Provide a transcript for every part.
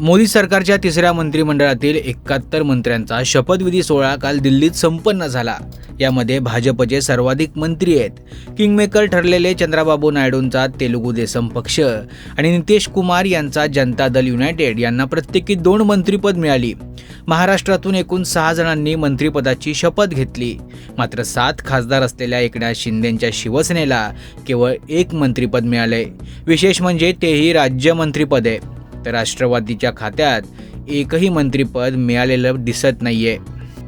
मोदी सरकारच्या तिसऱ्या मंत्रिमंडळातील एकाहत्तर मंत्र्यांचा शपथविधी सोहळा काल दिल्लीत संपन्न झाला. यामध्ये भाजपचे सर्वाधिक मंत्री आहेत. किंगमेकर ठरलेले चंद्राबाबू नायडूंचा तेलुगू देसम पक्ष आणि नितीश कुमार यांचा जनता दल युनायटेड यांना प्रत्येकी दोन मंत्रिपद मिळाली. महाराष्ट्रातून एकूण सहा जणांनी मंत्रिपदाची शपथ घेतली. मात्र सात खासदार असलेल्या एकनाथ शिंदेंच्या शिवसेनेला केवळ एक मंत्रिपद मिळाले विशेष म्हणजे तेही राज्यमंत्रीपद आहे तर राष्ट्रवादीच्या खात्यात एकही मंत्रिपद मिळालेलं दिसत नाहीये.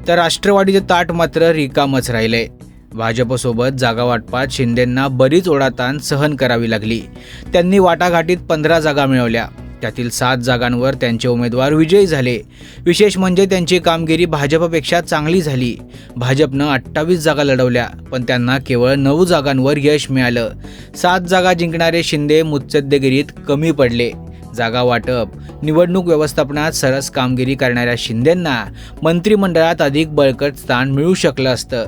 तर राष्ट्रवादीचं ताट मात्र रिकामच राहिले. भाजपसोबत जागा वाटपात शिंदेंना बरीच ओढाताण सहन करावी लागली. त्यांनी वाटाघाटीत पंधरा जागा मिळवल्या. त्यातील सात जागांवर त्यांचे उमेदवार विजयी झाले. विशेष म्हणजे त्यांची कामगिरी भाजपपेक्षा चांगली झाली. भाजपनं अठ्ठावीस जागा लढवल्या पण त्यांना केवळ नऊ जागांवर यश मिळालं. सात जागा जिंकणारे शिंदे मुत्सद्देगिरीत कमी पडले. जागा वाटप. निवडणूक व्यवस्थापनात सरस कामगिरी करणाऱ्या शिंदेंना मंत्रिमंडळात अधिक बळकट स्थान मिळू शकलं असतं.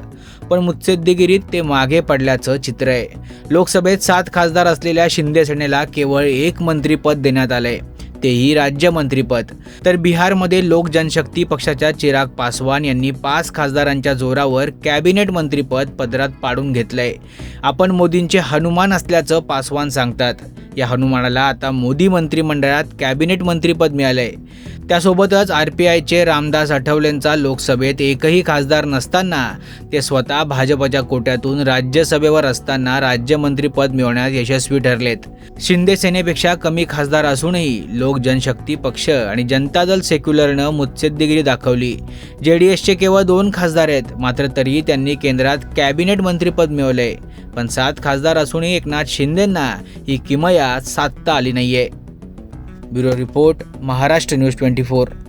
पण मुत्सद्देगिरीत ते मागे पडल्याचं चित्र आहे. लोकसभेत सात खासदार असलेल्या शिंदे सेनेला केवळ एक मंत्रिपद देण्यात आलंय. तेही राज्यमंत्रीपद तर बिहारमध्ये लोक जनशक्ती पक्षाच्या चिराग पासवान यांनी पाच खासदारांच्या जोरावर कॅबिनेट मंत्रीपद पदरात पाडून घेतलंय. आपण मोदींचे हनुमान असल्याचं पासवान सांगतात. या हनुमानाला आता मोदी मंत्रिमंडळात कॅबिनेट मंत्रीपद मिळालं आहे त्यासोबतच आर पी आयचे रामदास आठवलेंचा लोकसभेत एकही खासदार नसताना ते स्वतः भाजपच्या कोट्यातून राज्यसभेवर असताना राज्यमंत्रीपद मिळवण्यात यशस्वी ठरलेत. शिंदे सेनेपेक्षा कमी खासदार असूनही लोक जनशक्ती पक्ष आणि जनता दल सेक्युलरनं मुत्सद्देगिरी दाखवली. जे डी एसचे केवळ दोन खासदार आहेत मात्र तरीही त्यांनी केंद्रात कॅबिनेट मंत्रीपद मिळवलंय. पण सात खासदार असूनही एकनाथ शिंदेंना ही किमया साधता आली नाहीये. Bureau report Maharashtra news twenty four.